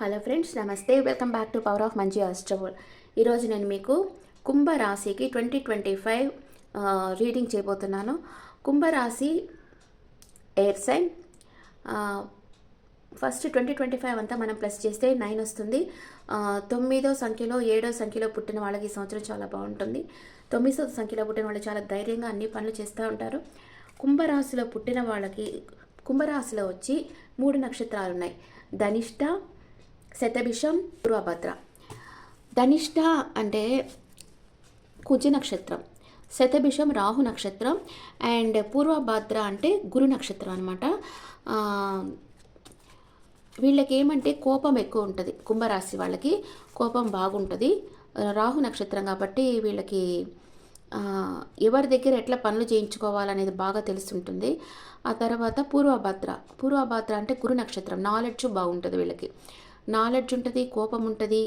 Hello friends నమస్తే. Welcome back to power of మంచి అస్ట్రబుల్ ఈరోజు నేను మీకు కుంభరాశికి ట్వంటీ ట్వంటీ ఫైవ్ రీడింగ్ చేయబోతున్నాను. కుంభరాశి air sign first twenty twenty five అంతా మనం ప్లస్ చేస్తే నైన్ వస్తుంది. తొమ్మిదో సంఖ్యలో ఏడో సంఖ్యలో పుట్టిన వాళ్ళకి ఈ సంవత్సరం చాలా బాగుంటుంది. తొమ్మిదో సంఖ్యలో పుట్టిన వాళ్ళు చాలా ధైర్యంగా అన్ని పనులు చేస్తూ ఉంటారు. కుంభరాశిలో పుట్టిన వాళ్ళకి కుంభరాశిలో వచ్చి మూడు నక్షత్రాలు ఉన్నాయి ధనిష్ట శతభిషం పూర్వభద్ర. ధనిష్ట అంటే కుజ నక్షత్రం శతభిషం రాహు నక్షత్రం అండ్ పూర్వభద్ర అంటే గురు నక్షత్రం అనమాట వీళ్ళకి ఏమంటే కోపం ఎక్కువ ఉంటుంది కుంభరాశి వాళ్ళకి కోపం బాగుంటుంది. రాహు నక్షత్రం కాబట్టి వీళ్ళకి ఎవరి దగ్గర ఎట్లా పనులు చేయించుకోవాలనేది బాగా తెలుస్తుంటుంది ఆ తర్వాత పూర్వభద్ర పూర్వభద్ర అంటే గురు నక్షత్రం నాలెడ్జ్ బాగుంటుంది వీళ్ళకి. నాలెడ్జ్ ఉంటుంది కోపం ఉంటుంది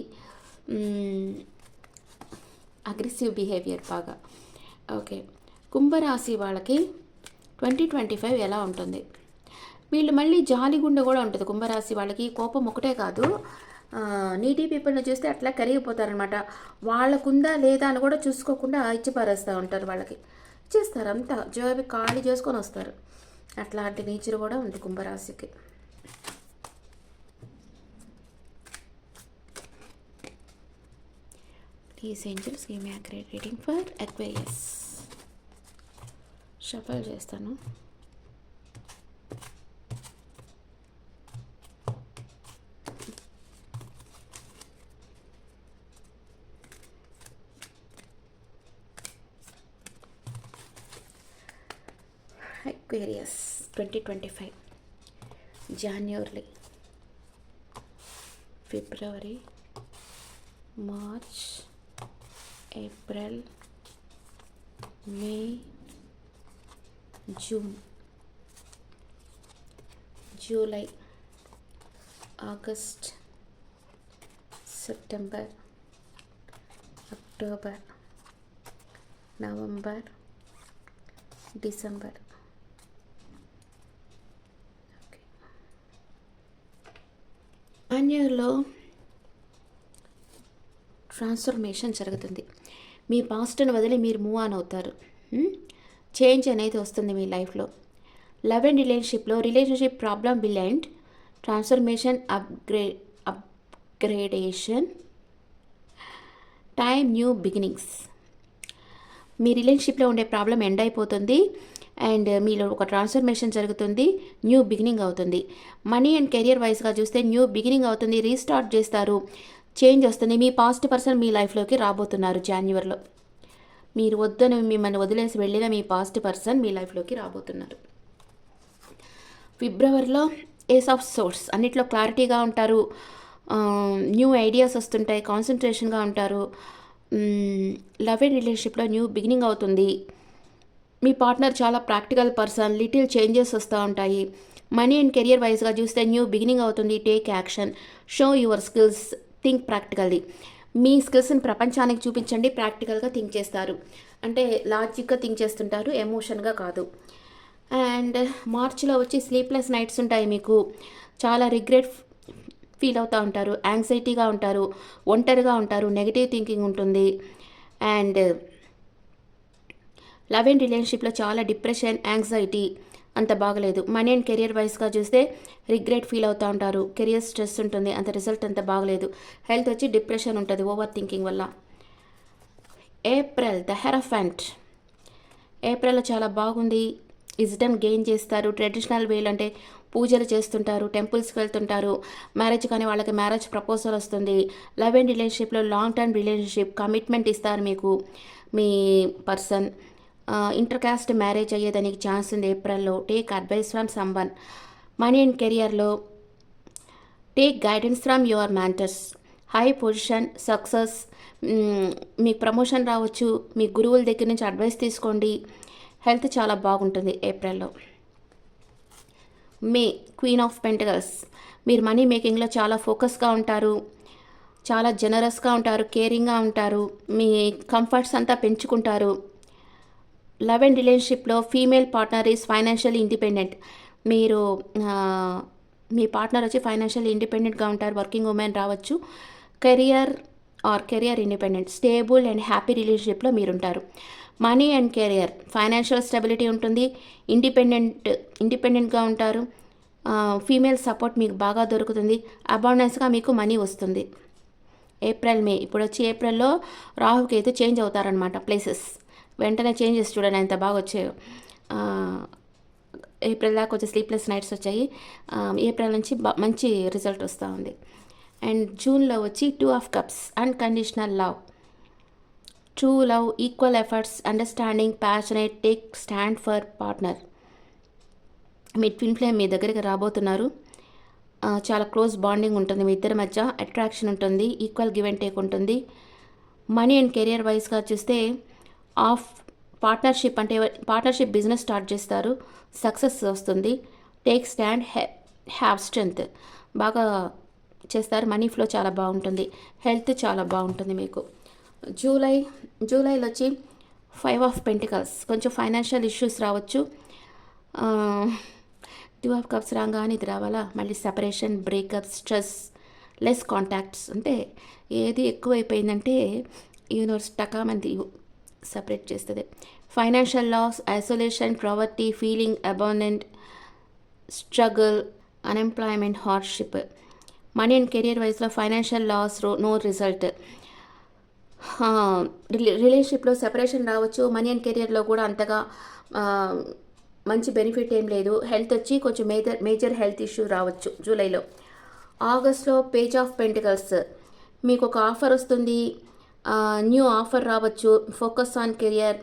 అగ్రెసివ్ బిహేవియర్ బాగా. ఓకే కుంభరాశి వాళ్ళకి ట్వంటీ ట్వంటీ ఫైవ్ ఎలా ఉంటుంది? వీళ్ళు మళ్ళీ జాలిగుండె కూడా ఉంటుంది కుంభరాశి వాళ్ళకి కోపం ఒకటే కాదు. నీటి పీపుల్ని చూస్తే అట్లా కరిగిపోతారనమాట వాళ్ళకుందా లేదా అని కూడా చూసుకోకుండా ఇచ్చి పారేస్తూ ఉంటారు వాళ్ళకి. ఇచ్చేస్తారు అంతా జోబి ఖాళీ చేసుకొని వస్తారు. అట్లాంటి నేచర్ కూడా ఉంది కుంభరాశికి. These angels give me accurate reading for Aquarius shuffle చేస్తాను. Aquarius twenty twenty five January February March April May June July August September October November December okay one ఇయర్లో ట్రాన్స్ఫర్మేషన్ జరుగుతుంది. మీ పాస్ట్ను వదిలి మీరు మూవ్ ఆన్ అవుతారు. చేంజ్ అనేది వస్తుంది మీ లైఫ్లో. లవ్ అండ్ రిలేషన్షిప్లో relationship problem will end. Transformation upgrade upgradation. Time new beginnings. మీ రిలేషన్షిప్లో ఉండే ప్రాబ్లం ఎండ్ అయిపోతుంది. అండ్ మీలో ఒక ట్రాన్స్ఫర్మేషన్ జరుగుతుంది. న్యూ బిగినింగ్ అవుతుంది. మనీ అండ్ కెరియర్ వైజ్గా చూస్తే న్యూ బిగినింగ్ అవుతుంది. రీస్టార్ట్ చేస్తారు. చేంజ్ వస్తుంది మీ పాస్ట్ పర్సన్ మీ లైఫ్లోకి రాబోతున్నారు జాన్యువరిలో మీరు వద్దని మిమ్మల్ని వదిలేసి వెళ్ళిన మీ పాస్ట్ పర్సన్ మీ లైఫ్లోకి రాబోతున్నారు. ఫిబ్రవరిలో ఏస్ ఆఫ్ సోర్స్ అన్నిట్లో క్లారిటీగా ఉంటారు. న్యూ ఐడియాస్ వస్తుంటాయి కాన్సన్ట్రేషన్గా ఉంటారు. లవ్ అండ్ రిలేషన్షిప్లో న్యూ బిగినింగ్ అవుతుంది. మీ పార్ట్నర్ చాలా ప్రాక్టికల్ పర్సన్ లిటిల్ చేంజెస్ వస్తూ ఉంటాయి. మనీ అండ్ కెరియర్ వైజ్గా చూస్తే న్యూ బిగినింగ్ అవుతుంది. Take action show your skills think practically. మీ స్కిల్స్ని ప్రపంచానికి చూపించండి ప్రాక్టికల్గా థింక్ చేస్తారు. అంటే లాజిక్గా థింక్ చేస్తుంటారు ఎమోషన్గా కాదు. అండ్ మార్చిలో వచ్చి స్లీప్లెస్ నైట్స్ ఉంటాయి మీకు. చాలా రిగ్రెట్ ఫీల్ అవుతూ ఉంటారు యాంగ్జైటీగా ఉంటారు ఒంటరిగా ఉంటారు నెగిటివ్ థింకింగ్ ఉంటుంది. అండ్ లవ్ అండ్ రిలేషన్షిప్లో చాలా డిప్రెషన్ యాంగ్జైటీ. అంత బాగలేదు. మనీ అండ్ కెరియర్ వైస్గా చూస్తే రిగ్రెట్ ఫీల్ అవుతూ ఉంటారు. కెరియర్ స్ట్రెస్ ఉంటుంది. అంత రిజల్ట్ అంత బాగలేదు. హెల్త్ వచ్చి డిప్రెషన్ ఉంటుంది. ఓవర్ థింకింగ్ వల్ల. April the hierophant. ఏప్రిల్ చాలా బాగుంది. విజిటమ్ గెయిన్ చేస్తారు. ట్రెడిషనల్ వేలు అంటే పూజలు చేస్తుంటారు. టెంపుల్స్కి వెళ్తుంటారు. మ్యారేజ్ కానీ వాళ్ళకి మ్యారేజ్ ప్రపోజల్ వస్తుంది. లవ్ అండ్ రిలేషన్షిప్లో లాంగ్ టర్మ్ రిలేషన్షిప్ కమిట్మెంట్ ఇస్తారు మీకు మీ పర్సన్. ఇంటర్కాస్ట్ మ్యారేజ్ అయ్యేదానికి ఛాన్స్ ఉంది ఏప్రిల్లో take advice from someone money and కెరియర్లో take guidance from your mentors high position success మీకు ప్రమోషన్ రావచ్చు. మీ గురువుల దగ్గర నుంచి అడ్వైస్ తీసుకోండి. హెల్త్ చాలా బాగుంటుంది ఏప్రిల్లో మే క్వీన్ ఆఫ్ పెంటగల్స్ మీరు మనీ మేకింగ్లో చాలా ఫోకస్గా ఉంటారు. చాలా జనరస్గా ఉంటారు కేరింగ్గా ఉంటారు. మీ కంఫర్ట్స్ అంతా పెంచుకుంటారు. లవ్ అండ్ రిలేషన్షిప్లో female partner is financial independent. మీరు మీ పార్ట్నర్ వచ్చి ఫైనాన్షియల్ ఇండిపెండెంట్గా ఉంటారు వర్కింగ్ ఉమెన్ రావచ్చు. Career or career independent stable and happy రిలేషన్షిప్లో మీరు ఉంటారు money and career financial stability ఉంటుంది ఇండిపెండెంట్ ఇండిపెండెంట్గా ఉంటారు. ఫీమేల్ సపోర్ట్ మీకు బాగా దొరుకుతుంది అబౌండెన్స్గా మీకు మనీ వస్తుంది. ఏప్రిల్ మే ఇప్పుడు వచ్చి ఏప్రిల్లో రాహుకి అయితే చేంజ్ అవుతారనమాట ప్లేసెస్. వెంటనే చేంజెస్ చూడండి ఎంత బాగా వచ్చాయో. ఏప్రిల్ దాకా వచ్చే స్లీప్లెస్ నైట్స్ వచ్చాయి. ఏప్రిల్ నుంచి మంచి రిజల్ట్ వస్తూ ఉంది. అండ్ జూన్లో వచ్చి two of cups unconditional love true love equal efforts understanding passionate take stand for partner me twin flame మీ దగ్గరికి రాబోతున్నారు. చాలా క్లోజ్ బాండింగ్ ఉంటుంది. మీ ఇద్దరి మధ్య అట్రాక్షన్ ఉంటుంది ఈక్వల్ గివ్ అండ్ టేక్ ఉంటుంది. మనీ అండ్ కెరియర్ వైజ్గా చూస్తే ఆఫ్ పార్ట్నర్షిప్ అంటే పార్ట్నర్షిప్ బిజినెస్ స్టార్ట్ చేస్తారు. సక్సెస్ వస్తుంది. టేక్ స్టాండ్ హ్యావ్ స్ట్రెంత్ బాగా చేస్తారు. మనీ ఫ్లో చాలా బాగుంటుంది. హెల్త్ చాలా బాగుంటుంది మీకు. జూలై జూలైలో వచ్చి ఫైవ్ ఆఫ్ పెంటికల్స్. కొంచెం ఫైనాన్షియల్ ఇష్యూస్ రావచ్చు. టూ ఆఫ్ కప్స్ రాగానే ఇది రావాలా? మళ్ళీ separation breakup stress less contacts. అంటే ఏది ఎక్కువైపోయిందంటే యూనివర్స్ టకామంది సపరేట్ చేస్తుంది. Financial loss isolation poverty feeling abundant struggle unemployment hardship money and career వైజ్లో financial loss no result రిలేషన్షిప్లో సెపరేషన్ రావచ్చు. మనీ అండ్ కెరియర్లో కూడా అంతగా మంచి బెనిఫిట్ ఏం లేదు. హెల్త్ వచ్చి కొంచెం మేజర్ మేజర్ హెల్త్ ఇష్యూ రావచ్చు జూలైలో. ఆగస్ట్లో పేజ్ ఆఫ్ పెంటికల్స్ మీకు ఒక ఆఫర్ వస్తుంది. న్యూ ఆఫర్ రావచ్చు. ఫోకస్ ఆన్ కెరియర్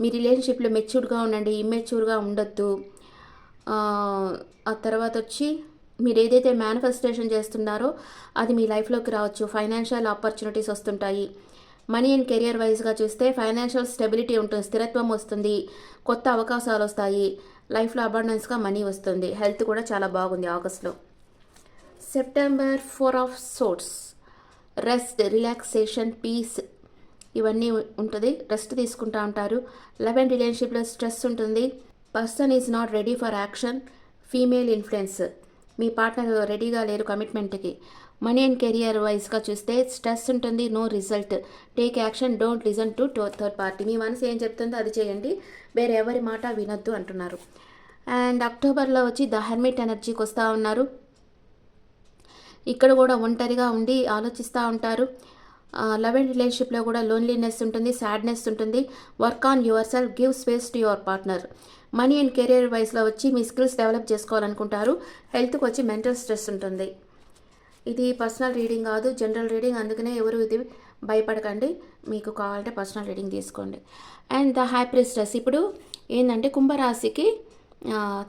మీ రిలేషన్షిప్లో మెచ్యూర్డ్గా ఉండండి ఇమ్మెచ్యూర్గా ఉండొద్దు. ఆ, తర్వాత వచ్చి మీరు ఏదైతే మేనిఫెస్టేషన్ చేస్తున్నారో అది మీ లైఫ్లోకి రావచ్చు. ఫైనాన్షియల్ ఆపర్చునిటీస్ వస్తుంటాయి. మనీ అండ్ కెరియర్ వైజ్గా చూస్తే ఫైనాన్షియల్ స్టెబిలిటీ ఉంటుంది స్థిరత్వం వస్తుంది కొత్త అవకాశాలు వస్తాయి. లైఫ్లో అబండెన్స్గా మనీ వస్తుంది. హెల్త్ కూడా చాలా బాగుంది ఆగస్ట్లో. September four of swords rest relaxation peace ఇవన్నీ ఉంటుంది. రెస్ట్ తీసుకుంటా ఉంటారు లవ్ అండ్ రిలేషన్షిప్లో స్ట్రెస్ ఉంటుంది. Person is not ready for action female influence me partner రెడీగా లేరు కమిట్మెంట్కి మనీ అండ్ కెరియర్ వైజ్గా చూస్తే స్ట్రెస్ ఉంటుంది no result take action don't listen to third party మీ మనసు ఏం చెప్తుందో అది చేయండి. వేరే ఎవరి మాట వినొద్దు అంటున్నారు. అండ్ అక్టోబర్లో వచ్చి ద హెర్మిట్ ఎనర్జీకి వస్తూ ఉన్నారు. ఇక్కడ కూడా ఒంటరిగా ఉండి ఆలోచిస్తూ ఉంటారు. లవ్ అండ్ రిలేషన్షిప్లో కూడా లోన్లీనెస్ ఉంటుంది సాడ్నెస్ ఉంటుంది. Work on yourself give space to your partner. Money and career వైస్లో వచ్చి మీ స్కిల్స్ డెవలప్ చేసుకోవాలనుకుంటారు. హెల్త్కి వచ్చి మెంటల్ స్ట్రెస్ ఉంటుంది. ఇది పర్సనల్ రీడింగ్ కాదు జనరల్ రీడింగ్. అందుకనే ఎవరు ఇది భయపడకండి. మీకు కావాలంటే పర్సనల్ రీడింగ్ తీసుకోండి. అండ్ ద హ్యాపీ స్ట్రెస్ ఇప్పుడు ఏంటంటే కుంభరాశికి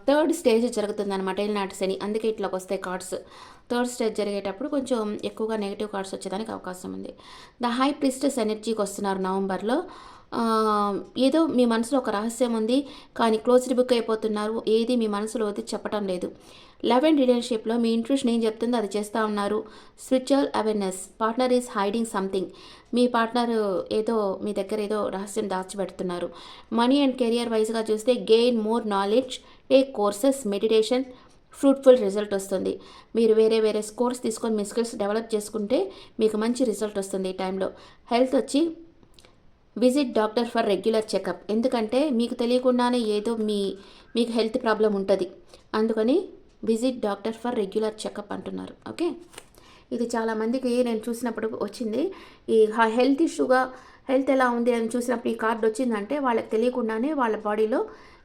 థర్డ్ స్టేజ్ జరుగుతుంది అనమాట ఏలినాటి శని. అందుకే ఇట్లా వస్తాయి కార్డ్స్. థర్డ్ స్టేజ్ జరిగేటప్పుడు కొంచెం ఎక్కువగా నెగిటివ్ కార్డ్స్ వచ్చేదానికి అవకాశం ఉంది. ద హై ప్రిస్టెస్ ఎనర్జీకి వస్తున్నారు నవంబర్లో. ఏదో మీ మనసులో ఒక రహస్యం ఉంది కానీ క్లోజ్డ్ బుక్ అయిపోతున్నారు ఏది మీ మనసులో అది చెప్పడం లేదు. లవ్ అండ్ రిలేషన్షిప్లో మీ ఇంట్రెస్ట్ ఏం చెప్తుందో అది చేస్తూ ఉన్నారు. Spiritual awareness partner is hiding something. Me partner ఏదో మీ దగ్గర ఏదో రహస్యం దాచిపెడుతున్నారు. మనీ అండ్ కెరియర్ వైజ్గా చూస్తే gain more knowledge take courses meditation fruitful result వస్తుంది. మీరు వేరే వేరే స్కోర్స్ తీసుకొని మీ స్కిల్స్ డెవలప్ చేసుకుంటే మీకు మంచి రిజల్ట్ వస్తుంది ఈ టైంలో. హెల్త్ వచ్చి visit doctor for regular checkup. ఎందుకంటే మీకు తెలియకుండానే ఏదో మీ మీకు హెల్త్ ప్రాబ్లం ఉంటుంది. అందుకని visit doctor for regular checkup అంటున్నారు. ఓకే? ఇది చాలామందికి నేను చూసినప్పుడు వచ్చింది. ఈ హెల్త్ ఇష్యూగా హెల్త్ ఎలా ఉంది అని చూసినప్పుడు ఈ కార్డు వచ్చిందంటే వాళ్ళకి తెలియకుండానే వాళ్ళ బాడీలో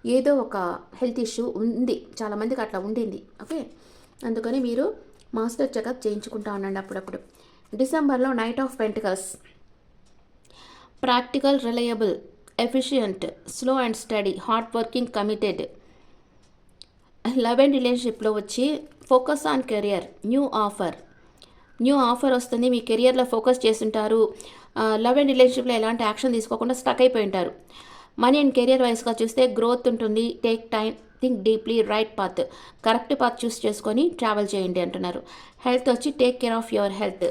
ఏదో ఒక హెల్త్ ఇష్యూ ఉంది. చాలామందికి అట్లా ఉండింది. ఓకే? అందుకని మీరు మాస్టర్ చెకప్ చేయించుకుంటా ఉండండి అప్పుడప్పుడు. డిసెంబర్లో knight of pentacles. Practical reliable efficient slow and steady hard working committed. Love and రిలేషన్షిప్లో వచ్చి focus on career new offer. New offer వస్తుంది. మీ కెరియర్లో ఫోకస్ చేస్తుంటారు లవ్ అండ్ రిలేషన్షిప్లో ఎలాంటి యాక్షన్ తీసుకోకుండా స్టక్ అయిపోయి ఉంటారు. మనీ అండ్ కెరియర్ వైస్గా చూస్తే గ్రోత్ ఉంటుంది take time think deeply right path correct path choose చేసుకొని ట్రావెల్ చేయండి అంటున్నారు. హెల్త్ వచ్చి take care of your health.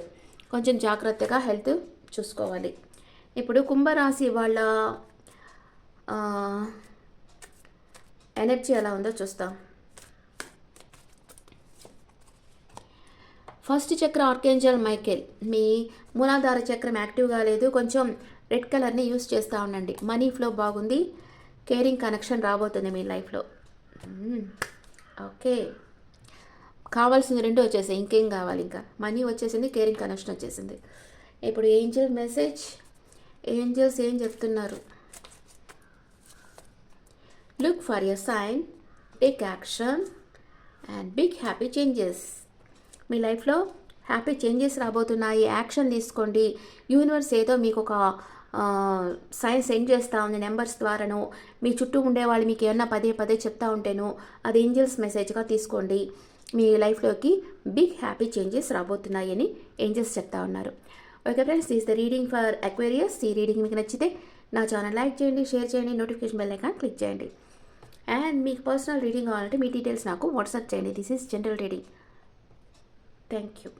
కొంచెం జాగ్రత్తగా హెల్త్ చూసుకోవాలి. ఇప్పుడు కుంభరాశి వాళ్ళ ఎనర్జీ ఎలా ఉందో చూస్తాం. ఫస్ట్ చక్ర ఆర్కేంజల్ మైకేల్. మీ మూలాధార చక్రం యాక్టివ్గా లేదు కొంచెం రెడ్ కలర్ని యూస్ చేస్తూ ఉండండి. మనీ ఫ్లో బాగుంది. కేరింగ్ కనెక్షన్ రాబోతుంది మీ లైఫ్లో. ఓకే. కావాల్సింది రెండు వచ్చేసాయి. ఇంకేం కావాలి ఇంకా? మనీ వచ్చేసింది కేరింగ్ కనెక్షన్ వచ్చేసింది. ఇప్పుడు ఏంజల్ మెసేజ్. ఏంజల్స్ ఏం చెప్తున్నారు? Look for your sign take action and big happy changes మీ లైఫ్లో హ్యాపీ చేంజెస్ రాబోతున్నాయి. యాక్షన్ తీసుకోండి. యూనివర్స్ ఏదో మీకు ఒక సైన్స్ సెండ్ చేస్తూ ఉంది? నెంబర్స్ ద్వారాను మీ చుట్టూ ఉండే వాళ్ళు మీకు ఏమన్నా పదే పదే చెప్తా ఉంటేను అది ఏంజల్స్ మెసేజ్గా తీసుకోండి. మీ లైఫ్లోకి బిగ్ హ్యాపీ చేంజెస్ రాబోతున్నాయని ఏంజల్స్ చెప్తా ఉన్నారు. Okay friends is the reading for Aquarius. ఈ రీడింగ్ మీకు నచ్చితే నా ఛానల్ లైక్ చేయండి షేర్ చేయండి నోటిఫికేషన్ బెల్ ఐకాన్ క్లిక్ చేయండి. అండ్ మీకు పర్సనల్ రీడింగ్ కావాలంటే మీ డీటెయిల్స్ నాకు వాట్సాప్ చేయండి. This is general reading. Thank you